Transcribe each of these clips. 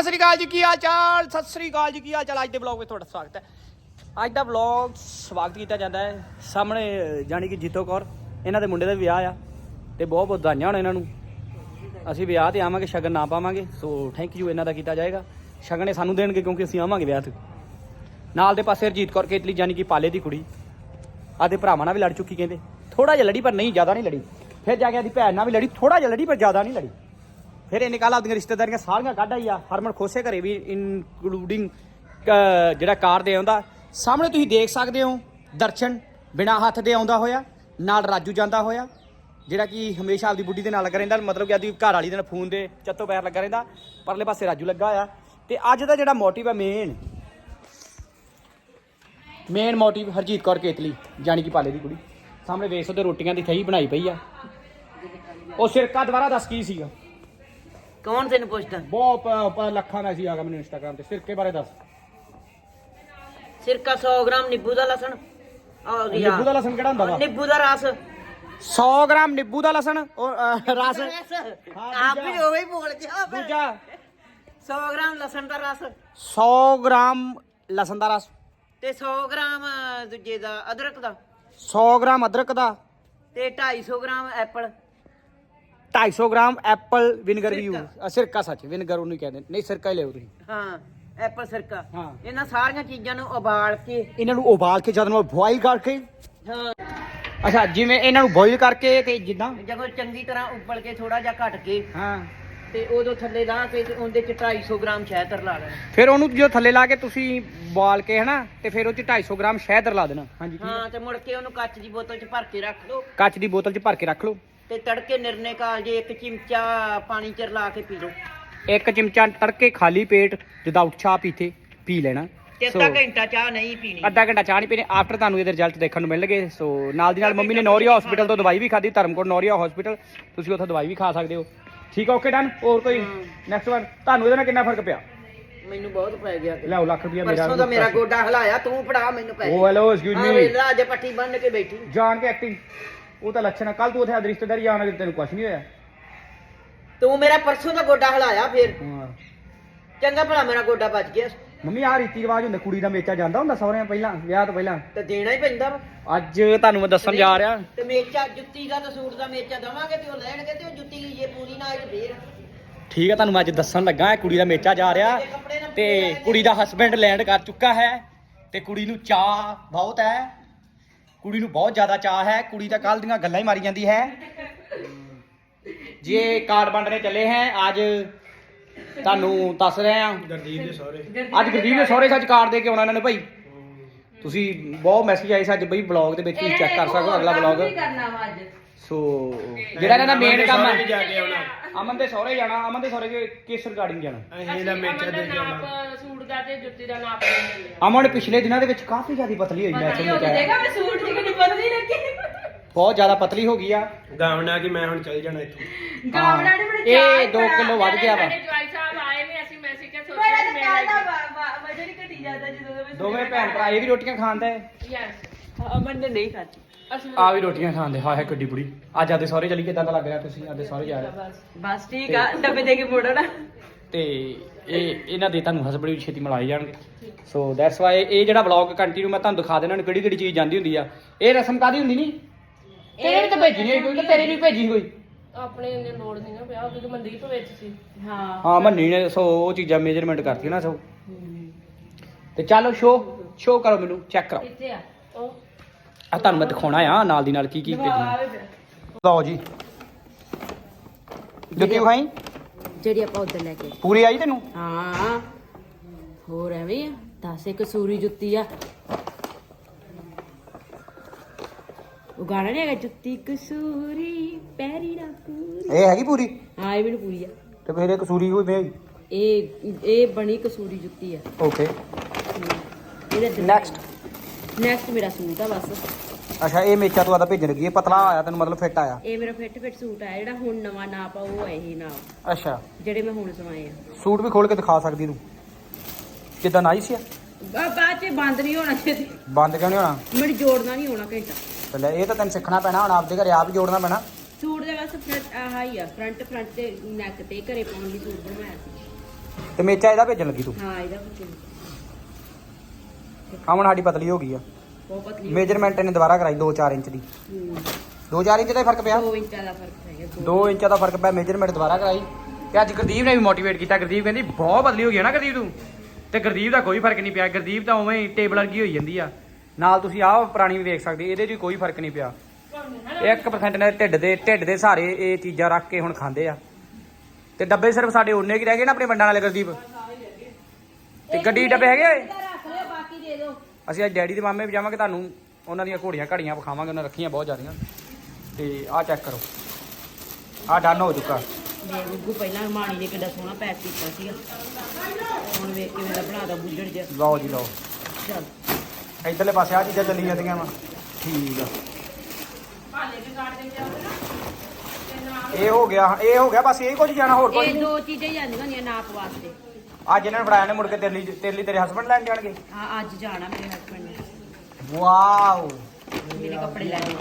ਸਤਿ ਸ੍ਰੀ ਅਕਾਲ ਜੀ ਕੀ ਹਾਲ ਚਾਲ? ਸਤਿ ਸ੍ਰੀ ਅਕਾਲ ਜੀ ਕੀ ਹਾਲ ਚਾਲ? ਅੱਜ ਦੇ ਵਲੌਗ ਵਿੱਚ ਤੁਹਾਡਾ ਸਵਾਗਤ ਹੈ। ਅੱਜ ਦਾ ਵਲੌਗ ਸਵਾਗਤ ਕੀਤਾ ਜਾਂਦਾ ਹੈ। ਸਾਹਮਣੇ ਅਹ, ਜਾਣੀ ਕਿ ਜੀਤੋ ਕੌਰ ਇਹਨਾਂ ਦੇ ਮੁੰਡੇ ਦਾ ਵਿਆਹ ਆ ਤੇ ਬਹੁਤ ਬਹੁਤ ਵਧਾਈਆਂ ਹੋਣ ਇਹਨਾਂ ਨੂੰ। ਅਸੀਂ ਵਿਆਹ ਤੇ ਆਵਾਂਗੇ ਸ਼ਗਨ ਨਾ ਪਾਵਾਂਗੇ ਸੋ ਥੈਂਕ ਯੂ ਇਹਨਾਂ ਦਾ ਕੀਤਾ ਜਾਏਗਾ। ਸ਼ਗਨ ਇਹ ਸਾਨੂੰ ਦੇਣਗੇ ਕਿਉਂਕਿ ਅਸੀਂ ਆਵਾਂਗੇ ਵਿਆਹ ਤੇ। ਨਾਲ ਦੇ ਪਾਸੇ ਹਰਜੀਤ ਕੌਰ ਕੇਤਲੀ ਜਾਣੀ ਕਿ ਪਾਲੇ ਦੀ ਕੁੜੀ। ਆਦੇ ਭਰਾਵਾਂ ਨਾਲ ਵੀ ਲੜ ਚੁੱਕੀ ਕਹਿੰਦੇ। ਥੋੜਾ ਜਿਹਾ ਲੜੀ ਪਰ ਨਹੀਂ ਜ਼ਿਆਦਾ ਨਹੀਂ ਲੜੀ। ਫਿਰ ਜਾ ਕੇ ਆਦੀ ਭੈਣ ਨਾਲ ਵੀ ਲੜੀ ਥੋੜਾ ਜਿਹਾ ਲੜੀ ਪਰ ਜ਼ਿਆਦਾ ਨਹੀਂ ਲੜੀ। ਫਿਰ ਇਹ ਨਿਕਾਲ ਆਪਦੀਆਂ ਰਿਸ਼ਤੇਦਾਰੀਆਂ ਸਾਰੀਆਂ ਕੱਢ ਆਈ ਆ। ਹਰਮਨ ਖੋਸੇ ਘਰੇ ਵੀ ਇਨਕਲੂਡਿੰਗ ਜਿਹੜਾ ਕਾਰ ਦੇ ਆਉਂਦਾ। ਸਾਹਮਣੇ ਤੁਸੀਂ ਦੇਖ ਸਕਦੇ ਹੋ, ਦਰਸ਼ਨ ਬਿਨਾ ਹੱਥ ਦੇ ਆਉਂਦਾ ਹੋਇਆ, ਨਾਲ ਰਾਜੂ ਜਾਂਦਾ ਹੋਇਆ, ਜਿਹੜਾ ਕਿ ਹਮੇਸ਼ਾ ਆਪਦੀ ਬੁੱਢੀ ਦੇ ਨਾਲ ਲੱਗਾ ਰਹਿੰਦਾ, ਮਤਲਬ ਕਿ ਆਪਦੀ ਘਰ ਵਾਲੀ ਦੇ ਨਾਲ ਫੋਨ ਦੇ ਚੱਤੋ ਪੈਰ ਲੱਗਾ ਰਹਿੰਦਾ। ਪਰਲੇ ਪਾਸੇ ਰਾਜੂ ਲੱਗਾ ਹੋਇਆ। ਤੇ ਅੱਜ ਦਾ ਜਿਹੜਾ ਮੋਟਿਵ ਹੈ main main motive Harjeet Kaur ਕੇਤਲੀ, ਜਾਣੀ ਕਿ ਪਾਲੇ ਦੀ ਕੁੜੀ। ਸਾਹਮਣੇ ਵੇਖ ਸਕਦੇ ਰੋਟੀਆਂ ਦੀ ਥਈ ਬਣਾਈ ਪਈ ਆ। ਉਹ ਸਿਰਕਾ ਦੁਬਾਰਾ ਦੱਸ ਕੀ ਸੀਗਾ? ਕੌਣ ਤੈਨੂੰ ਪੁੱਛਦਾ? ਬਹੁਤ ਪ- ਪ- ਲੱਖਾਂ ਮੈਸੇਜ ਆ ਗਿਆ ਮੈਨੂੰ ਇੰਸਟਾਗ੍ਰam ਤੇ ਸਿਰਕੇ ਬਾਰੇ ਦੱਸ। ਸਿਰਕਾ 100 ਗ੍ਰਾਮ ਨਿੰਬੂ ਦਾ ਲਸਣ। ਆ। ਗਿਆ ਨਿੰਬੂ ਦਾ ਲਸਣ ਕਿਹੜਾ ਹੁੰਦਾ ਵਾ? ਨਿੰਬੂ ਦਾ ਰਸ। 100 ਗ੍ਰਾਮ ਨਿੰਬੂ ਦਾ ਲਸਣ ਰਸ। ਆਪ ਵੀ ਦੂਜਾ। ਉਹੀ ਬੋਲ ਗਿਆ ਫਿਰ। ਦੂਜਾ। 100 ਗ੍ਰਾਮ ਲਸਣ ਦਾ ਰਸ। 100 ਗ੍ਰਾਮ ਲਸਣ ਦਾ ਰਸ। ਤੇ 100 ਗ੍ਰਾਮ ਅ, ਦੂਜੇ ਦਾ ਅਦਰਕ ਦਾ। 100 ਗ੍ਰਾਮ ਅਦਰਕ ਦਾ। ਤੇ 250 gram apple. 250 gram apple vinegar ਵੀ। ਯੂਜ਼ ਸਿਰਕਾ ਸੱਚ ਵਿਨੇਗਰ ਉਹਨੂੰ ਕਹਿੰਦੇ ਨਹੀਂ ਸਿਰਕਾ ਹੀ ਲਿਓ ਤੁਸੀਂ। ਹਾਂ ਐਪਲ ਸਿਰਕਾ। ਹਾਂ। ਇਹਨਾਂ ਸਾਰੀਆਂ ਚੀਜ਼ਾਂ ਨੂੰ ਉਬਾਲ ਕੇ ਇਹਨਾਂ ਨੂੰ ਉਬਾਲ ਕੇ ਜਦੋਂ ਬੋਇਲ ਕਰਕੇ। ਹਾਂ। ਅੱਛਾ ਜਿਵੇਂ ਇਹਨਾਂ ਨੂੰ ਬੋਇਲ ਕਰਕੇ ਤੇ ਜਿੱਦਾਂ? ਜਦੋਂ ਚੰਗੀ ਤਰ੍ਹਾਂ ਉਬਲ ਕੇ ਥੋੜਾ ਜਿਹਾ ਘਟ ਕੇ ਹਾਂ। ਤੇ ਉਦੋਂ ਥੱਲੇ ਲਾ ਕੇ ਤੇ ਉਹਦੇ ਚ 250 ਗ੍ਰਾਮ ਸ਼ਹਿਦ ਰਲਾ ਲੈਣਾ ਫਿਰ ਉਹਨੂੰ ਜੋ ਥੱਲੇ ਲਾ ਕੇ ਤੁਸੀਂ ਬਾਲ ਕੇ ਹਨਾ ਤੇ ਫਿਰ ਉਹ ਚ 250 ਗ੍ਰਾਮ ਸ਼ਹਿਦ ਰਲਾ ਦੇਣਾ। ਹਾਂਜੀ। ਹਾਂ। ਤੇ ਮੁੜ ਕੇ ਉਹਨੂੰ ਕੱਚ ਦੀ ਬੋਤਲ ਚ ਭਰ ਕੇ ਰੱਖ ਲਓ। ਕੱਚ ਦੀ ਬੋਤਲ ਚ ਭਰ ਕੇ ਰੱਖ ਲਓ। ਤੇ ਤੜਕੇ ਨਿਰਨੇ ਕਾਲ ਜੇ ਇੱਕ ਚਿਮਚਾ ਪਾਣੀ ਚ ਰਲਾ ਕੇ ਪੀ ਲਓ। ਇੱਕ ਚਮਚਾ ਤੜਕੇ ਖਾਲੀ ਪੇਟ ਵਿਦਆਊਟ ਚਾਹ ਪੀਤੇ ਪੀ ਲੈਣਾ। ਤੇ ਅੱਧਾ ਘੰਟਾ ਚਾਹ ਨਹੀਂ ਪੀਣੀ। ਅੱਧਾ ਘੰਟਾ ਚਾਹ ਨਹੀਂ ਪੀਣੀ। ਆਫਟਰ ਤੁਹਾਨੂੰ ਇਹਦੇ ਰਿਜ਼ਲਟ ਦੇਖਣ ਨੂੰ ਮਿਲਣਗੇ। ਸੋ ਨਾਲ ਦੀ ਨਾਲ ਮੰਮੀ ਨੇ ਨੌਰੀਆ ਹਸਪੀਟਲ ਤੋਂ ਦਵਾਈ ਵੀ ਖਾਧੀ ਧਰਮਕੋਟ ਨੌਰੀਆ ਹਸਪੀਟਲ ਤੁਸੀਂ ਉੱਥੋਂ ਦਵਾਈ ਵੀ ਖਾ ਸਕਦੇ ਹੋ। ਠੀਕ ਓਕੇ ਡਨ ਹੋਰ ਕੋਈ ਹਮ। ਨੈਕਸਟ ਵਨ ਤੁਹਾਨੂੰ ਇਹਦੇ ਨਾਲ ਕਿੰਨਾ ਫ਼ਰਕ ਪਿਆ? ਮੈਨੂੰ ਬਹੁਤ ਪੈ ਗਿਆ ਲਿਆਓ ਲੱਖ ਰੁਪਇਆ ਮੇਰਾ ਪਰਸੋਂ ਦਾ ਮੇਰਾ ਗੋਡਾ ਹਲਾਇਆ ਤੂੰ ਫੜਾ ਮੈਨੂੰ ਪੈਸੇ ਉਹ ਹੈਲੋ ਐਕਸਕਿਊਜ਼ ਮੀ ਅੱਜ ਪੱਟੀ ਬੰਨ ਕੇ ਬੈਠੀ। ਜਾਣ ਕੇ ਐਕਟਿੰਗ ਉਹ ਤਾਂ ਲੱਛਣ ਕੱਲ ਤੂੰ ਉੱਥੇ ਆਦ ਰਿਸ਼ਤੇਦਾਰੀ ਜਾਣਾ ਤੇ ਤੈਨੂੰ ਕੁਝ ਨਹੀਂ ਹੋਇਆ। ਤੂੰ ਮੇਰਾ ਪਰਸੋਂ ਦਾ ਗੋਡਾ ਹਲਾਇਆ ਫਿਰ। ਹਾਂ। ਚੰਗਾ ਭਲਾ ਮੇਰਾ ਗੋਡਾ ਬਚ ਗਿਆ। ਮੰਮੀ ਆਹ ਰੀਤੀ ਰਿਵਾਜ ਹੁੰਦੇ ਕੁੜੀ ਦਾ ਮੇਚਾ ਜਾਂਦਾ ਹੁੰਦਾ ਸਹੁਰਿਆਂ ਪਹਿਲਾਂ ਵਿਆਹ ਤੋਂ ਪਹਿਲਾਂ। ਤੇ ਦੇਣਾ ਹੀ ਪੈਂਦਾ ਵਾ। ਅੱਜ ਤੁਹਾਨੂੰ ਮੈਂ ਦੱਸਣ ਜਾ ਰਿਹਾ। ਤੇ ਮੇਚਾ ਜੁੱਤੀ ਦਾ ਤੇ ਸੂਟ ਦਾ ਮੇਚਾ ਦਵਾਂਗੇ ਤੇ ਉਹ ਲੈਣਗੇ ਤੇ ਉਹ ਜੁੱਤੀ ਜੇ ਪੂਰੀ ਨਾ ਆਈ ਤੇ ਫੇਰ। ਠੀਕ ਹੈ ਤੁਹਾਨੂੰ ਮੈਂ ਅੱਜ ਦੱਸਣ ਲੱਗਾ ਇਹ ਕੁੜੀ ਦਾ ਮੇਚਾ ਜਾ ਰਿਹਾ ਤੇ ਕੁੜੀ ਦਾ ਹਸਬੰਡ ਲੈਂਡ ਕਰ ਚੁੱਕਾ ਹੈ ਤੇ ਕੁੜੀ ਨੂੰ ਚਾਹ ਬਹੁਤ ਹੈ। ਕੁੜੀ ਨੂੰ ਬਹੁਤ ਜ਼ਿਆਦਾ ਚਾਹ ਹੈ ਕੁੜੀ ਤਾਂ ਕੱਲ ਦੀਆਂ ਗੱਲਾਂ ਹੀ ਮਾਰੀ ਜਾਂਦੀ ਹੈ। ਜੇ ਕਾਰਡ ਵੰਡਣੇ ਚੱਲੇ ਹੈ ਅੱਜ ਤੁਹਾਨੂੰ ਦੱਸ ਰਹੇ ਆ ਗਰਦੀਪ ਦੇ ਸਹੁਰੇ। ਅੱਜ ਗੁਰਦੀਪ ਦੇ ਸਹੁਰੇ ਸੱਚ ਕਾਰਡ ਦੇ ਕੇ ਆਉਣਾ ਇਹਨਾਂ ਨੇ ਭਾਈ। ਤੁਸੀਂ ਬਹੁਤ ਮੈਸੇਜ ਆਏ ਸੀ ਅੱਜ ਬਈ ਬਲੌਗ ਦੇ ਵਿੱਚ ਤੁਸੀਂ ਚੈੱਕ ਕਰ ਸਕਦੇ ਹੋ ਅਗਲਾ ਬਲੌਗ ਸੋ ਜਿਹੜਾ ਇਹਨਾਂ ਦਾ ਮੇਨ ਕੰਮ ਸਹੁਰੇ ਵੀ ਹੈ ਜਾ ਕੇ ਆਉਣਾ। ਅਮਨ ਦੇ ਸਹੁਰੇ ਜਾਣਾ ਅਮਨ ਦੇ ਸਹੁਰੇ ਦੇ ਕਿਸ ਰਿਗਾਰਡਿੰਗ ਜਾਣਾ? ਅਸੀਂ ਇਹਦਾ ਮੇਚਾ ਦੇ ਕੇ ਆਉਣਾ ਦਾ ਤੇ ਜੁੱਤੀ ਦਾ ਨਾਪ ਲੈ ਲਿਆ ਅਮਨ ਪਿਛਲੇ ਦਿਨਾਂ ਦੇ ਵਿੱਚ ਕਾਫੀ ਜ਼ਿਆਦਾ ਪਤਲੀ ਹੋਈ ਮੈਂ ਤੁਹਾਨੂੰ ਕਿਹਾ ਦੇਖਾ ਮੈਂ ਸੂਟ ਦੀ ਕਿੰਨੀ ਬਦਲੀ ਰੱਖੀ ਬਹੁਤ ਜ਼ਿਆਦਾ ਪਤਲੀ ਹੋ ਗਈ ਆ। ਗਾਵਣਾ ਕਿ ਮੈਂ ਹੁਣ ਚੱਲ ਜਾਣਾ ਇੱਥੋਂ? ਗਾਵੜਾ ਨੇ ਬੜੇ ਇਹ 2 ਕਿਲੋ ਵੱਧ ਗਿਆ ਵਾ। ਸਾਡੇ ਜਵਾਈ ਸਾਹਿਬ ਆਏ ਨੇ ਅਸੀਂ ਮੈਸੇਜ ਕਿਹਾ ਬੜਾ ਸੋਚਿਆ ਮੈਂ ਨਿਕਾਲਦਾ ਲਾਈ ਵਜਨ ਹੀ ਘਟੀ ਜਾਂਦਾ ਜਦੋਂ ਦੇ ਦੋਵੇਂ ਭੈਣ ਭਰਾ ਇਹ ਵੀ ਰੋਟੀਆਂ ਖਾਂਦਾ ਹੈ? ਯੈਸ ਅਮਨ ਨੇ ਨਹੀਂ ਖਾਧੀ। ਅਸੀਂ ਆ ਵੀ ਰੋਟੀਆਂ ਖਾਂਦੇ ਹਾਏ ਹਾਏ ਕਿੱਡੀ ਬੁੜੀ। ਅੱਜ ਆਦੇ ਸਹੁਰੇ ਚਲੀ ਕਿਦਾਂ ਦਾ ਲੱਗ ਰਿਹਾ ਤੁਸੀਂ? ਆਦੇ ਸਹੁਰੇ ਜਾ ਰਹੇ ਬਸ ਬਸ ਠੀਕ ਆ ਡੱਬੇ ਦੇ ਕੇ ਮੋੜਨਾ ਤੇ ਇਹ ਇਹਨਾਂ ਦੇ ਤੁਹਾਨੂੰ ਹਸਬੰਡ ਵੀ ਛੇਤੀ ਮਿਲਾਈ ਜਾਣਗੇ ਸੋ ਦੈਟਸ ਵਾਈ ਇਹ ਜਿਹੜਾ ਵਲੌਗ ਕੰਟੀਨਿਊ ਮੈਂ ਤੁਹਾਨੂੰ ਦਿਖਾ ਦੇਣਾ ਕਿਹੜੀ ਕਿਹੜੀ ਚੀਜ਼ ਜਾਂਦੀ ਹੁੰਦੀ ਆ। ਇਹ ਰਸਮ ਕਾਦੀ ਹੁੰਦੀ ਨਹੀਂ ਤੇਰੇ ਵੀ ਤਾਂ ਭੇਜੀ ਨਹੀਂ ਹੋਈ ਕੋਈ ਤਾਂ ਤੇਰੇ ਵੀ ਭੇਜੀ ਕੋਈ। ਆਪਣੇ ਇੰਨੇ ਲੋੜ ਨਹੀਂ ਨਾ ਪਿਆ ਕਿਉਂਕਿ ਮਨਦੀਪ ਵਿੱਚ ਸੀ। ਹਾਂ। ਹਾਂ ਮੰਨੀ ਨੇ ਸੋ ਉਹ ਚੀਜ਼ਾਂ ਮੇਜਰਮੈਂਟ ਕਰਤੀ ਨਾ ਸੋ ਤੇ ਚਲੋ ਸ਼ੋ ਸ਼ੋ ਕਰੋ ਮੈਨੂੰ ਚੈੱਕ ਕਰੋ। ਕਿੱਥੇ ਆ। ਉਹ। ਆ ਤੁਹਾਨੂੰ ਮੈਂ ਦਿਖਾਉਣਾ ਆ ਨਾਲ ਦੀ ਨਾਲ ਕੀ ਕੀ ਭੇਜਣਾ ਲਓ ਜੀ। ਜੁੱਤੀ ਖਾਈ ਜਿਹੜੀ ਆਪਾਂ ਉਧਰ ਲੈ ਕੇ ਪੂਰੀ ਆਈ ਤੈਨੂੰ? ਹਾਂ। ਹੋਰ ਐਵੇਂ ਆ। ਦੱਸ ਇੱਕ ਸੂਰੀ ਜੁੱਤੀ ਆ। ਉਹ ਗਾਣਾ ਨਹੀਂ ਹੈਗਾ ਜੁੱਤੀ ਕਸੂਰੀ ਪੈਰੀ ਨਾ ਪੂਰੀ। ਇਹ ਹੈਗੀ ਪੂਰੀ? ਹਾਂ ਇਹ ਮੈਨੂੰ ਪੂਰੀ ਆ। ਤੇ ਫਿਰ ਇਹ ਕਸੂਰੀ ਹੋਈ ਮੈਂ ਇਹ ਇਹ ਬਣੀ ਕਸੂਰੀ ਜੁੱਤੀ ਆ। ਓਕੇ ਇਹਦਾ ਨੈਕਸਟ ਨੈਕਸਟ ਮੇਰਾ ਸੂਟ ਆ ਬਸ। ਅੱਛਾ ਇਹ ਮੇਚਾ ਤੋਂ ਆਦਾ ਭੇਜਣ ਲੱਗੀ ਇਹ ਪਤਲਾ ਆਇਆ ਤੈਨੂੰ ਮਤਲਬ ਫਿੱਟ ਆਇਆ। ਇਹ ਮੇਰਾ ਫਿੱਟ ਫਿੱਟ ਸੂਟ ਆ ਜਿਹੜਾ ਹੁਣ ਨਵਾਂ ਨਾਪ ਆ ਉਹ ਆ ਇਹ ਨਾਪ ਅੱਛਾ। ਜਿਹੜੇ ਮੈਂ ਹੁਣ ਸਵਾਏ ਆ। ਸੂਟ ਵੀ ਖੋਲ ਕੇ ਦਿਖਾ ਸਕਦੀ ਤੂੰ। ਕਿਦਾਂ ਨਾਈਸ ਆ? ਬਾ- ਬਾਅਦ ਚ ਬੰਦ ਨਹੀਂ ਹੋਣਾ ਛੇਤੀ ਬੰਦ ਕਿਉਂ ਨਹੀਂ ਹੋਣਾ? ਮੈਨੂੰ ਜੋੜਨਾ ਨਹੀਂ ਹੋਣਾ ਘੰਟਾ। ਪਹਿਲੇ ਇਹ ਤਾਂ ਤੈਨੂੰ ਸਿੱਖਣਾ ਪੈਣਾ ਹੁਣ ਆਪਦੇ ਘਰੇ ਆਪ ਹੀ ਜੋੜਨਾ ਪੈਣਾ। ਸੂਟ ਦਾ ਬਸ ਫਰੰਟ ਆਹ ਹੀ ਆ ਫਰੰਟ ਫਰੰਟ ਤੇ ਨੈਕ ਤੇ ਘਰੇ ਪਾਉਣ ਲਈ ਸੂਟ ਬਣਵਾਇਆ ਸੀ। ਤੇ ਮੇਚਾ ਇਹਦਾ ਭੇਜਣ ਲੱਗੀ ਤੂੰ? ਹਾਂ ਇਹਦਾ ਕੁਝ ਅਮਨ ਸਾਡੀ ਪਤਲੀ ਹੋ ਗਈ ਆ। ਬਹੁਤ ਪਤਲੀ ਮੇਜਰਮੈਂਟ ਇਹਨੇ ਦੁਬਾਰਾ ਕਰਾਈ 2-4 ਇੰਚ ਦੀ। 2-4 ਇੰਚ ਦਾ ਹੀ ਫ਼ਰਕ ਪਿਆ। 2 ਇੰਚਾਂ ਦਾ ਫ਼ਰਕ ਹੈ 2 ਇੰਚ ਦਾ ਫ਼ਰਕ ਪਿਆ ਮੇਜਰਮੈਂਟ ਦੁਬਾਰਾ ਕਰਾਈ। ਤੇ ਅੱਜ ਗੁਰਦੀਪ ਨੇ ਵੀ ਮੋਟੀਵੇਟ ਕੀਤਾ। ਗੁਰਦੀਪ ਕਹਿੰਦੀ ਬਹੁਤ ਬਦਲੀ ਹੋ ਗਈ ਹੈ ਨਾ ਗੁਰਦੀਪ ਤੂੰ? ਤੇ ਗੁਰਦੀਪ ਦਾ ਕੋਈ ਫ਼ਰਕ ਨਹੀਂ ਪਿਆ। ਗੁਰਦੀਪ ਤਾਂ ਉਵੇਂ ਹੀ ਟੇਬਲ ਵਰਗੀ ਹੋਈ ਜਾਂਦੀ ਆ। ਨਾਲ ਤੁਸੀਂ ਆਹ ਪੁਰਾਣੀ ਵੀ ਵੇਖ ਸਕਦੇ ਇਹਦੇ 'ਚ ਕੋਈ ਫ਼ਰਕ ਨਹੀਂ ਪਿਆ। 1% ਨੇ ਢਿੱਡ ਦੇ ਢਿੱਡ ਦੇ ਸਹਾਰੇ ਇਹ ਚੀਜ਼ਾਂ ਰੱਖ ਕੇ ਹੁਣ ਖਾਂਦੇ ਆ। ਤੇ ਡੱਬੇ ਸਿਰਫ ਸਾਡੇ ਉਹਨੇ ਕੀ ਰਹਿ ਗਏ ਨਾ ਆਪਣੇ ਵੰਡਾਂ ਵਾਲੇ ਗੁਰਦੀਪ? ਤੇ ਗੱਡੀ ਡੱਬੇ ਹੈਗੇ ਰੱਖ ਲਿਓ ਬਾਕੀ ਦੇ ਦਿਓ। ਅਸੀਂ ਅੱਜ ਡੈਡੀ ਦੇ ਮਾਮੇ ਵੀ ਜਾਵਾਂਗੇ ਤੁਹਾਨੂੰ ਉਹਨਾਂ ਦੀਆਂ ਘੋੜੀਆਂ ਘੜੀਆਂ ਵਿਖਾਵਾਂਗੇ ਉਹਨਾਂ ਰੱਖੀਆਂ ਬਹੁਤ ਜ਼ਿਆਦੀਆਂ। ਤੇ ਆਹ ਚੈੱਕ ਕਰੋ। ਆਹ ਡਨ ਹੋ ਚੁੱਕਾ। ਦੇ ਗੁੱਗੂ ਪਹਿਲਾਂ ਮਾਣੀ ਨੇ ਕਿੱਡਾ ਸੋਹਣਾ ਪੈਕ ਕੀਤਾ ਸੀਗਾ। ਹੁਣ ਵੇਖ ਕੇ ਮੇਰਾ ਬਣਾਦਾ ਬੁੱਢੜ ਜਿਹਾ। ਲਓ ਜੀ ਲਓ। ਚੱਲ। ਇਧਰਲੇ ਪਾਸੇ ਆ ਚੀਜ਼ਾਂ ਚੱਲੀ ਜਾਂਦੀਆਂ ਵਾ। ਠੀਕ ਆ। ਇਹ ਹੋ ਗਿਆ ਇਹ ਹੋ ਗਿਆ ਬਸ ਇਹ ਕੁਝ ਜਾਣਾ ਹੋਰ ਕੁਝ ਇਹ ਨਹੀਂ। ਦੋ ਚੀਜ਼ਾਂ ਹੀ ਜਾਂਦੀਆਂ ਹੁੰਦੀਆਂ ਨਾਪ ਵਾਸਤੇ। ਅੱਜ ਇਹਨਾਂ ਨੇ ਫੜਾਇਆ ਨੇ ਮੁੜ ਕੇ ਤੇਰੇ ਲਈ ਤੇਰੇ ਲਈ ਤੇਰੇ ਹਸਬੰਡ ਲੈਣ ਜਾਣਗੇ। ਹਾਂ ਅੱਜ ਜਾਣਾ ਮੇਰੇ ਹਸਬੰਡ ਨੇ। ਵਾਓ। ਮੇਰੇ ਕੱਪੜੇ ਲੈਣੇ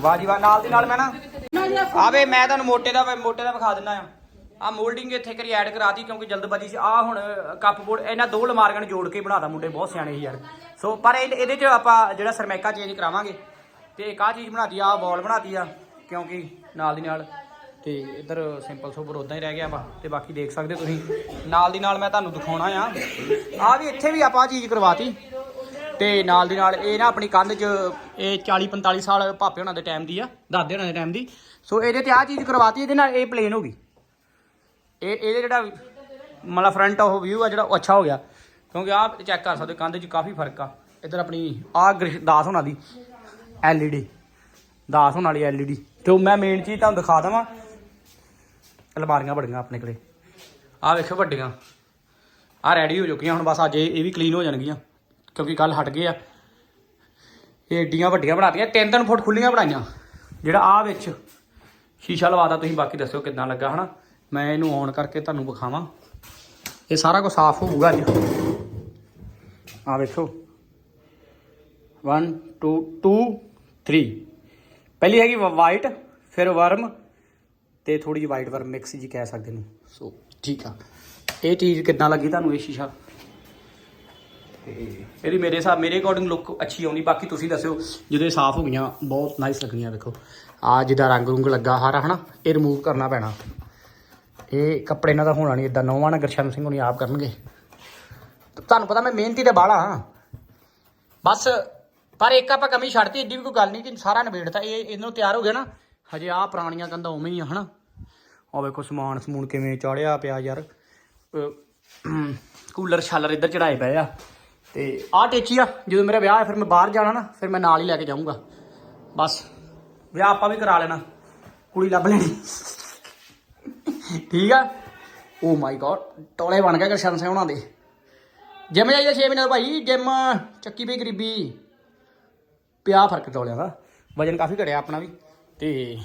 ਵਾਹ ਜੀ ਵਾਹ ਨਾਲ ਦੀ ਨਾਲ ਮੈਂ ਨਾ ਆਵੇ ਮੈਂ ਤੁਹਾਨੂੰ ਮੋਟੇ ਦਾ ਮੋਟੇ ਦਾ ਵਿਖਾ ਦਿੰਦਾ ਆ ਆ ਮੋਲਡਿੰਗ ਇੱਥੇ ਕਰੀ ਐਡ ਕਰਾਤੀ ਕਿਉਂਕਿ ਜਲਦਬਾਜ਼ੀ ਸੀ। ਆ ਹੁਣ ਕੱਪ ਬੋਰਡ ਇਹਨਾਂ ਦੋ ਲਮਾਰੀਆਂ ਨੂੰ ਜੋੜ ਕੇ ਬਣਾਦਾ ਮੁੰਡੇ ਬਹੁਤ ਸਿਆਣੇ ਸੀ ਯਾਰ। ਸੋ ਪਰ ਇਹ- ਇਹਦੇ 'ਚ ਆਪਾਂ ਜਿਹੜਾ ਸਰਮੈਕਾ ਚੇਂਜ ਕਰਾਵਾਂਗੇ। ਤੇ ਇੱਕ ਆ ਚੀਜ਼ ਬਣਾਤੀ ਆ ਬਾਲ ਬਣਾਤੀ ਆ ਕਿਉਂਕਿ ਨਾਲ ਦੀ ਨਾਲ ਤੇ ਇੱਧਰ ਸਿੰਪਲ ਸੋਬਰ ਉਦਾਂ ਹੀ ਰਹਿ ਗਿਆ ਵਾ ਤੇ ਬਾਕੀ ਦੇਖ ਸਕਦੇ ਹੋ ਤੁਸੀਂ। ਨਾਲ ਦੀ ਨਾਲ ਮੈਂ ਤੁਹਾਨੂੰ ਦਿਖਾਉਣਾ ਆ। ਆ ਵੀ ਇੱਥੇ ਵੀ ਆਪਾਂ ਆਹ ਚੀਜ਼ ਕਰਵਾਤੀ। ਤੇ ਨਾਲ ਦੀ ਨਾਲ ਇਹ ਨਾ ਆਪਣੀ ਕੰਧ 'ਚ ਇਹ 40 45 ਸਾਲ ਭਾਪੇ ਹੋਣਾ ਦੇ ਟਾਈਮ ਦੀ ਆ ਦਾਦੇ ਹੋਣਾ ਦੇ ਟਾਈਮ ਦੀ। ਸੋ ਇਹਦੇ ਤੇ ਆ ਚੀਜ਼ ਕਰਵਾਤੀ ਇਹਦੇ ਨਾਲ ਇਹ ਪਲੇਨ ਹੋ ਗਈ। ਇਹ ਇਹਦੇ ਜਿਹੜਾ ਮਤਲਬ ਫਰੰਟ ਉਹ ਵਿਊ ਆ ਜਿਹੜਾ ਉਹ ਅੱਛਾ ਹੋ ਗਿਆ। ਕਿਉਂਕਿ ਆਹ ਚੈੱਕ ਕਰ ਸਕਦੇ ਹੋ, ਕੰਧ 'ਚ ਕਾਫੀ ਫ਼ਰਕ ਆ। ਇੱਧਰ ਆਪਣੀ ਆਹ ਦਾਸ ਹੋਣਾ ਦੀ LED ਦਾਸ ਹੋਣ ਵਾਲੀ LED ਤੇ ਉਹ ਮੈਂ ਮੇਨ ਚੀਜ਼ ਤੁਹਾਨੂੰ ਦਿਖਾ ਦਵਾਂ। ਅਲਮਾਰੀਆਂ ਬੜੀਆਂ ਆਪਣੇ ਕੋਲੇ। ਆਹ ਵੇਖੋ ਵੱਡੀਆਂ। ਆਹ ਰੈਡੀ ਹੋ ਚੁੱਕੀਆਂ, ਹੁਣ ਬਸ ਅੱਜ ਇਹ ਇਹ ਵੀ ਕਲੀਨ ਹੋ ਜਾਣਗੀਆਂ, ਕਿਉਂਕਿ ਕੱਲ ਹਟ ਗਏ ਆ। ਇਹ ਏਡੀਆਂ ਵੱਡੀਆਂ ਬਣਾਤੀਆਂ, ਤਿੰਨ ਤਿੰਨ ਫੁੱਟ ਖੁੱਲੀਆਂ ਬਣਾਈਆਂ। ਜਿਹੜਾ ਆ ਵਿੱਚ ਸ਼ੀਸ਼ਾ ਲਵਾਤਾ, ਤੁਸੀਂ ਬਾਕੀ ਦੱਸਿਓ ਕਿੱਦਾਂ ਲੱਗਾ, ਹਨਾ? ਮੈਂ ਇਹਨੂੰ ਔਨ ਕਰਕੇ ਤੁਹਾਨੂੰ ਵਿਖਾਵਾਂ। ਇਹ ਸਾਰਾ ਕੁਝ ਸਾਫ਼ ਹੋਊਗਾ ਅੱਜ। ਆ ਵੇਖੋ। 1 2 2 3 ਪਹਿਲੀ ਹੈਗੀ ਵਾਈਟ ਫਿਰ ਵਰਮ ਤੇ ਥੋੜੀ ਜਿਹੀ ਵਾਈਟ ਵਰਮ ਮਿਕਸ ਜੀ ਕਹਿ ਸਕਦੇ ਨੂੰ। ਸੋ ਠੀਕ ਆ। ਇਹ ਚੀਜ਼ ਕਿੱਦਾਂ ਲੱਗੀ ਤੁਹਾਨੂੰ ਇਹ ਸ਼ੀਸ਼ਾ? ਤੇ ਇਹਦੀ ਮੇਰੇ ਹਿਸਾਬ ਮੇਰੇ ਅਕੋਰਡਿੰਗ ਲੁੱਕ ਅੱਛੀ ਆਉਣੀ ਬਾਕੀ ਤੁਸੀਂ ਦੱਸਿਓ। ਜਦੋਂ ਇਹ ਸਾਫ਼ ਹੋ ਗਈਆਂ ਬਹੁਤ ਨਾਈਸ ਲੱਗਣੀਆਂ ਵੇਖੋ ਆ ਜਿਹਦਾ ਰੰਗ ਰੁੰਗ ਲੱਗਾ ਹਾਰਾ ਹਨਾ? ਇਹ ਰਿਮੂਵ ਕਰਨਾ ਪੈਣਾ। ਇਹ ਕੱਪੜੇ ਇਹਨਾਂ ਦਾ ਹੋਣਾ ਨਹੀਂ ਇਦਾਂ ਨੌਵਾਂ ਨਾ ਗਰਸ਼ਨ ਸਿੰਘ ਹੁਣੀ ਆਪ ਕਰਨਗੇ। ਤੇ ਤੁਹਾਨੂੰ ਪਤਾ ਮੈਂ ਮਿਹਨਤੀ ਤੇ ਬਾਲਾ ਹਾਂ। ਬਸ ਪਰ ਇੱਕ ਆਪਾਂ ਕਮੀ ਛੱਡਤੀ ਏਡੀ ਵੀ ਕੋਈ ਗੱਲ ਨਹੀਂ ਕਿ ਸਾਰਾ ਨਿਬੇੜਤਾ। ਇਹ ਇਹਨੂੰ ਤਿਆਰ ਹੋ ਗਿਆ ਨਾ। ਹਜੇ ਆ ਪੁਰਾਣੀਆਂ ਕੰਧਾਂ ਉਵੇਂ ਹੀ ਆ, ਹਨਾ? ਆ ਵੇਖੋ ਸਮਾਨ ਸਮੂਨ ਕਿਵੇਂ ਚਾੜਿਆ ਪਿਆ ਯਾਰ। ਕੂਲਰ ਛਾਲਰ ਇੱਧਰ ਚੜਾਏ ਪਏ ਆ। ਤੇ ਆਹ ਟੇਚੀ ਆ, ਜਦੋਂ ਮੇਰਾ ਵਿਆਹ ਹੈ ਫਿਰ ਮੈਂ ਬਾਹਰ ਜਾਣਾ ਨਾ, ਫਿਰ ਮੈਂ ਨਾਲ ਹੀ ਲੈ ਕੇ ਜਾਊਂਗਾ। ਬਸ, ਵਿਆਹ ਆਪਾਂ ਵੀ ਕਰਾ ਲੈਣਾ, ਕੁੜੀ ਲੱਭ ਲੈਣੀ। ਠੀਕ ਆ? ਓ ਮਾਈ ਗॉड ਟੋਲੇ ਬਣ ਗਿਆ ਗਰਸ਼ਨ ਸਿੰਘ ਉਹਨਾਂ ਦੇ। ਜਿਮ ਜਾਈਦਾ 6 ਮਹੀਨੇ ਦਾ ਭਾਈ, ਜਿਮ, ਚੱਕੀ ਪਈ ਗਰੀਬੀ। ਪਿਆ ਫ਼ਰਕ ਟੋਲਿਆਂ ਦਾ, ਵਜਨ ਕਾਫੀ ਘਟਿਆ ਆਪਣਾ ਵੀ। ਤੇ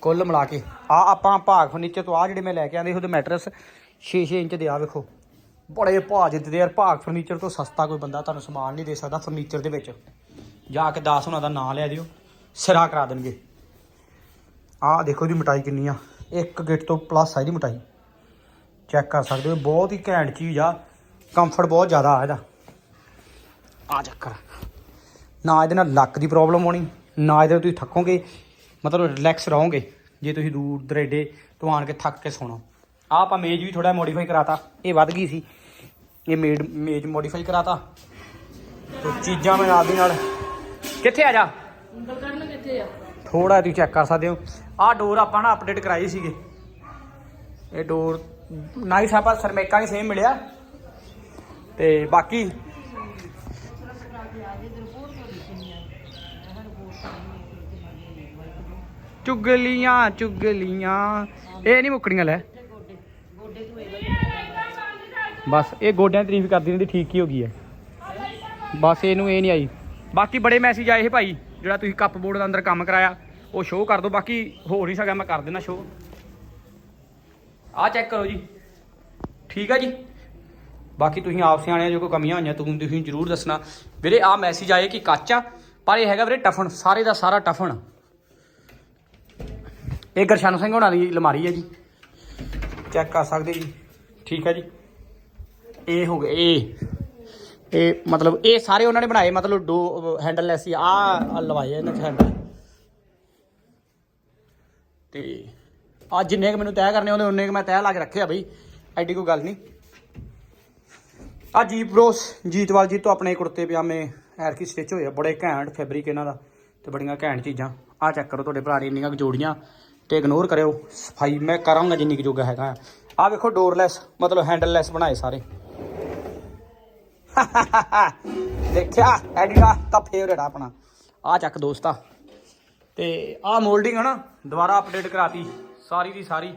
ਕੁੱਲ ਮਿਲਾ ਕੇ। ਆ ਆਪਾਂ ਭਾਗ ਫਰਨੀਚਰ ਤੋਂ ਆ ਜਿਹੜੇ ਮੈਂ ਲੈ ਕੇ ਆਂਦੇ ਉਹਦੇ ਮੈਟਰਸ 6-6 ਇੰਚ ਦੇ ਆ ਵੇਖੋ। ਬੜੇ ਭਾਅ ਜਿੱਦੇ ਯਾਰ ਭਾਗ ਫਰਨੀਚਰ ਤੋਂ ਸਸਤਾ ਕੋਈ ਬੰਦਾ ਤੁਹਾਨੂੰ ਸਮਾਨ ਨਹੀਂ ਦੇ ਸਕਦਾ ਫਰਨੀਚਰ ਦੇ ਵਿੱਚ। ਜਾ ਕੇ ਦਾਸ ਉਹਨਾਂ ਦਾ ਨਾਂ ਲੈ ਦਿਓ, ਸਿਰਾ ਕਰਾ ਦੇਣਗੇ। ਆਹ ਦੇਖੋ ਜੀ ਮਟਾਈ ਕਿੰਨੀ ਆ। ਇੱਕ ਗਿੱਟ ਤੋਂ ਪਲੱਸ ਆ ਇਹਦੀ ਮਟਾਈ। ਚੈੱਕ ਕਰ ਸਕਦੇ ਹੋ, ਬਹੁਤ ਹੀ ਘੈਂਟ ਚੀਜ਼ ਆ। ਕੰਫਰਟ ਬਹੁਤ ਜ਼ਿਆਦਾ ਆ ਇਹਦਾ। ਆ ਚੱਕਰ। ਨਾ ਇਹਦੇ ਨਾਲ ਲੱਕ ਦੀ ਪ੍ਰੋਬਲਮ ਹੋਣੀ। ਨਾ ਇਹਦੇ ਤੁਸੀਂ ਥੱਕੋਗੇ ਮਤਲਬ ਰਿਲੈਕਸ ਰਹੋਗੇ ਜੇ ਤੁਸੀਂ ਦੂਰ ਦਰੇਡੇ ਤੋਂ ਆਣ ਕੇ ਥੱਕ ਕੇ ਸੋਣਾ। ਆ ਆਪਾਂ ਮੇਜ਼ ਵੀ ਥੋੜਾ ਮੋਡੀਫਾਈ ਕਰਾਤਾ ਇਹ ਵੱਧ ਗਈ ਸੀ। ਇਹ ਮੇਡ ਮੇਜ਼ ਮੋਡੀਫਾਈ ਕਰਾਤਾ। ਤੇ ਚੀਜ਼ਾਂ ਮੈਂ ਨਾਲ ਦੀ ਨਾਲ ਕਿੱਥੇ ਆ ਜਾ? ਉਂਗਲ ਕਰਨ ਕਿੱਥੇ ਆ? ਥੋੜਾ ਤੁਸੀਂ ਚੈੱਕ ਕਰ ਸਕਦੇ ਹੋ। ਆਹ ਡੋਰ ਆਪਾਂ ਨਾ ਅਪਡੇਟ ਕਰਾਈ ਸੀਗੇ। ਇਹ ਡੋਰ ਨਾਈਸ ਆਪਾਂ ਸਰਮੇਕਾ ਹੀ ਸੇਮ ਮਿਲਿਆ। ਤੇ ਬਾਕੀ ਚੁਗਲੀਆਂ ਚੁਗਲੀਆਂ। ਇਹ ਨਹੀਂ ਮੁੱਕਣੀਆਂ ਲੈ। ਬਸ ਇਹ ਗੋਡਿਆਂ ਦੀ ਤਾਰੀਫ ਕਰਦੀ ਰਹਿੰਦੀ ਠੀਕ ਹੀ ਹੋ ਗਈ ਹੈ। ਬਸ ਇਹਨੂੰ ਇਹ ਨਹੀਂ ਆਈ। ਬਾਕੀ ਬੜੇ ਮੈਸੇਜ ਆਏ ਸੀ ਭਾਈ ਜਿਹੜਾ ਤੁਸੀਂ ਕੱਪ ਬੋਰਡ ਦਾ ਅੰਦਰ ਕੰਮ ਕਰਾਇਆ ਉਹ ਸ਼ੋਅ ਕਰ ਦਿਓ। ਬਾਕੀ ਹੋ ਨਹੀਂ ਸਕਿਆ ਮੈਂ ਕਰ ਦੇਣਾ ਸ਼ੋਅ ਆਹ ਚੈੱਕ ਕਰੋ ਜੀ। ਠੀਕ ਆ ਜੀ। ਬਾਕੀ ਤੁਸੀਂ ਆਪ ਸਿਆਣੇ ਆ, ਜੋ ਕੋਈ ਕਮੀਆਂ ਹੋਈਆਂ ਤੂੰ ਤੁਸੀਂ ਜਰੂਰ ਦੱਸਣਾ। ਵੀਰੇ ਆਹ ਮੈਸੇਜ ਆਏ ਕਿ ਕੱਚ ਆ ਪਰ ਇਹ ਹੈਗਾ ਵੀਰੇ ਟਫਨ ਸਾਰੇ ਦਾ ਸਾਰਾ ਟਫਨ ਇਹ ਗਰਸ਼ਨ ਸਿੰਘ ਹੋਣਾ ਦੀ ਅਲਮਾਰੀ ਹੈ ਜੀ। ਚੈੱਕ ਕਰ ਸਕਦੇ ਜੀ। ਠੀਕ ਹੈ ਜੀ। ਇਹ ਹੋ ਗਏ, ਇਹ। ਇਹ ਮਤਲਬ ਇਹ ਸਾਰੇ ਉਹਨਾਂ ਨੇ ਬਣਾਏ, ਮਤਲਬ ਡੋ ਹੈਂਡਲ ਲੈਸ ਸੀ। ਆ ਲਵਾਏ ਆ ਇਹਨਾਂ ਚ ਹੈਂਡਲ ਤੇ ਆ ਜਿੰਨੇ ਕੁ ਮੈਨੂੰ ਤੈਅ ਕਰਨੇ ਉਹਨੇ ਉਹਨੇ ਕੁ ਮੈਂ ਤੈਅ ਲਾ ਕੇ ਰੱਖਿਆ ਆ ਬਈ। ਐਡੀ ਕੋਈ ਗੱਲ ਨਹੀਂ। ਆ ਜੀਪ ਬ੍ਰੋਸ, ਜੀਤਵਾਲ ਜੀ ਤੋਂ ਆਪਣੇ ਕੁੜਤੇ ਪਜਾਮੇ ਐਰਕੀ ਸਟਿਚ ਹੋਏ ਬੜੇ ਘੈਂਟ ਫੈਬਰਿਕ ਇਹਨਾਂ ਦਾ ਤੇ ਬੜੀਆਂ ਘੈਂਟ ਚੀਜ਼ਾਂ। ਆ ਚੈੱਕ ਕਰੋ ਤੁਹਾਡੇ ਭਰਾ ਦੀ ਇੰਨੀਆਂ ਜੋੜੀਆਂ। ਤੇ ਇਗਨੋਰ ਕਰਿਓ। ਸਫ਼ਾਈ ਮੈਂ ਕਰਾਂਗਾ ਜਿੰਨੀ ਕੁ ਜੋਗਾ ਹੈਗਾ। ਆ ਵੇਖੋ ਡੋਰਲੈਸ ਮਤਲਬ ਹੈਂਡਲਲੈਸ ਬਣਾਏ ਸਾਰੇ। ਦੇਖਿਆ? ਐਡੀਡਾ ਤਾਂ ਫੇਵਰੇਟ ਆ ਆਪਣਾ। ਆ ਚੱਕ ਦੋਸਤਾ। ਤੇ ਆ ਮੋਲਡਿੰਗ ਹਨਾ, ਦੁਬਾਰਾ ਅਪਡੇਟ ਕਰਾਤੀ, ਸਾਰੀ ਦੀ ਸਾਰੀ।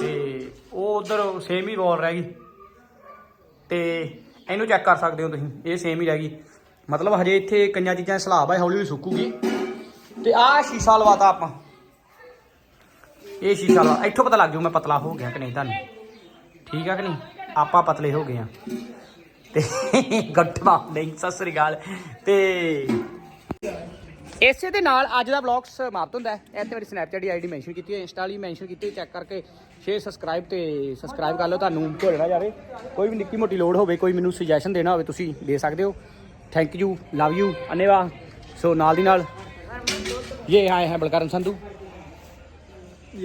ਤੇ ਉਹ ਉਧਰ ਸੇਮ ਹੀ ਵਾਲ ਰਹਿ ਗਈ। ਤੇ ਇਹਨੂੰ ਚੈੱਕ ਕਰ ਸਕਦੇ ਹੋ ਤੁਸੀਂ, ਇਹ ਸੇਮ ਹੀ ਰਹਿ ਗਈ। ਮਤਲਬ ਹਜੇ ਇੱਥੇ ਕਈਆਂ ਚੀਜ਼ਾਂ ਦੀ ਸਲਾਬ ਹੈ ਹੌਲੀ ਹੌਲੀ ਸੁੱਕੂਗੀ। ਤੇ ਆਹ ਸ਼ੀਸ਼ਾ ਲਵਾਤਾ ਆਪਾਂ। ਇਹ ਸ਼ੀਸ਼ਾ ਲਾ ਇੱਥੋਂ ਪਤਾ ਲੱਗ ਜੂ ਮੈਂ ਪਤਲਾ ਹੋ ਗਿਆ ਕਿ ਨਹੀਂ ਤੁਹਾਨੂੰ। ਠੀਕ ਆ ਕਿ ਨਹੀਂ? ਆਪਾਂ ਪਤਲੇ ਹੋ ਗਏ ਆ। ਤੇ ਗੱਠਵਾ, ਨਹੀਂ, ਸਤਿ ਸ੍ਰੀ ਅਕਾਲ। ਤੇ ਇਸੇ ਦੇ ਨਾਲ ਅੱਜ ਦਾ ਵਲੌਗ ਸਮਾਪਤ ਹੁੰਦਾ ਹੈ। ਇੱਥੇ ਮੇਰੀ ਸਨੈਪਚੈਟ ਦੀ ਆਈਡੀ ਮੈਂਸ਼ਨ ਕੀਤੀ ਹੈ। ਇੰਸਟਾ ਵਾਲੀ ਮੈਂਸ਼ਨ ਕੀਤੀ ਚੈੱਕ ਕਰਕੇ ਸ਼ੇਅਰ ਸਬਸਕ੍ਰਾਈਬ ਤੇ ਸਬਸਕ੍ਰਾਈਬ ਕਰ ਲਓ। ਤੁਹਾਨੂੰ ਭੁੱਲ ਨਾ ਜਾਵੇ। ਕੋਈ ਵੀ ਨਿੱਕੀ ਮੋਟੀ ਲੋੜ ਹੋਵੇ, ਕੋਈ ਮੈਨੂੰ ਸੁਜੈਸ਼ਨ ਦੇਣਾ ਹੋਵੇ, ਤੁਸੀਂ ਦੇ ਸਕਦੇ ਹੋ। ਥੈਂਕ ਯੂ ਲਵ ਯੂ ਅਨੇਵਾ ਸੋ ਨਾਲ ਦੀ ਨਾਲ, ਇਹ ਆਏ ਹੈ ਬਲਕਰਨ ਸੰਧੂ।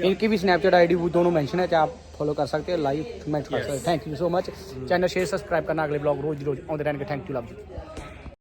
इनकी भी स्नैपचैट आईडी वो दोनों मेंशन है चाहे आप फॉलो कर सकते हैं लाइक कमेंट कर सकते हैं thank you so much channel share subscribe करना अगले blog rose rose on the rain के थैंक यू लव यू